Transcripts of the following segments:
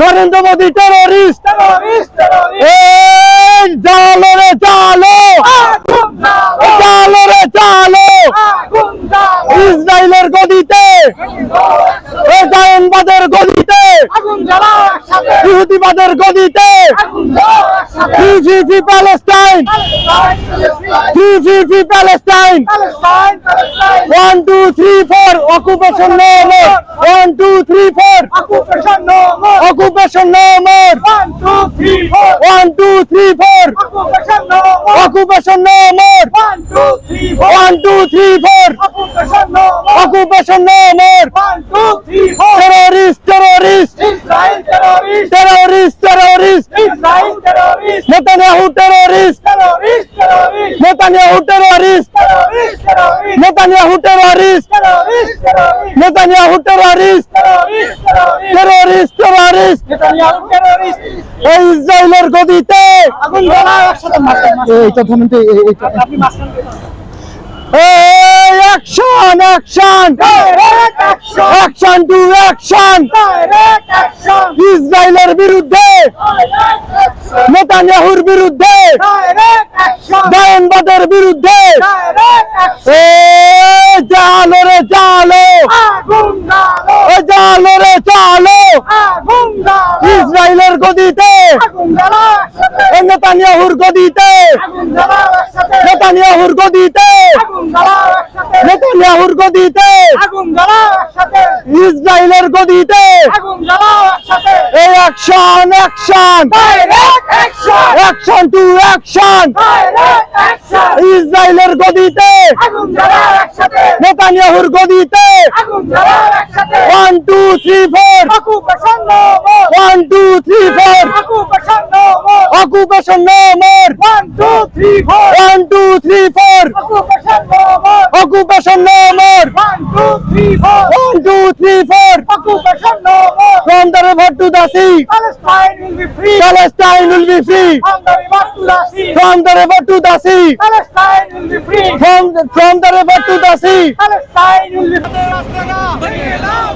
Narendra Modi terrorist রে জালো। জালো। রে জালো। ইসরায়েলের গদিতে। জায়নবাদের গদিতে। ইহুদিবাদের গদিতে। Free free free Palestine. Free free free Palestine. One two three four occupation no one two three four occupation no more one two three four occupation no more one two three four occupation no more terrorist terrorist terrorist terrorist Netanyahu terrorist Netanyahu terrorist Netanyahu terrorist Netanyahu terrorist terrorist terrorist এই ইসরায়েলের গদিতে। এই তথ্যমন্ত্রী এই action action action to action ইসরায়েলের বিরুদ্ধে। নেতানিয়াহুর বিরুদ্ধে। জায়নবাদের বিরুদ্ধে এই জালো রে জালো এই জালো রে জালো ইসরায়েলের গদিতে নেতানিয়াহুর গদিতে নেতানিয়াহুর গদিতে নেতানিয়াহুর গদিতে ইসরায়েলের গদিতে এই action action action to action ইসরায়েলের গদিতে নেতানিয়াহুর গদিতে one two three four one two three four occupation no more one two three four occupation no more one two three four from the river to the sea Palestine will be free. Palestine will be free From the river to the sea. from the river to the sea Palestine will be free. from the, from the river to the sea Palestine will be free.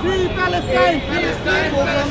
Free Palestine! Free Palestine!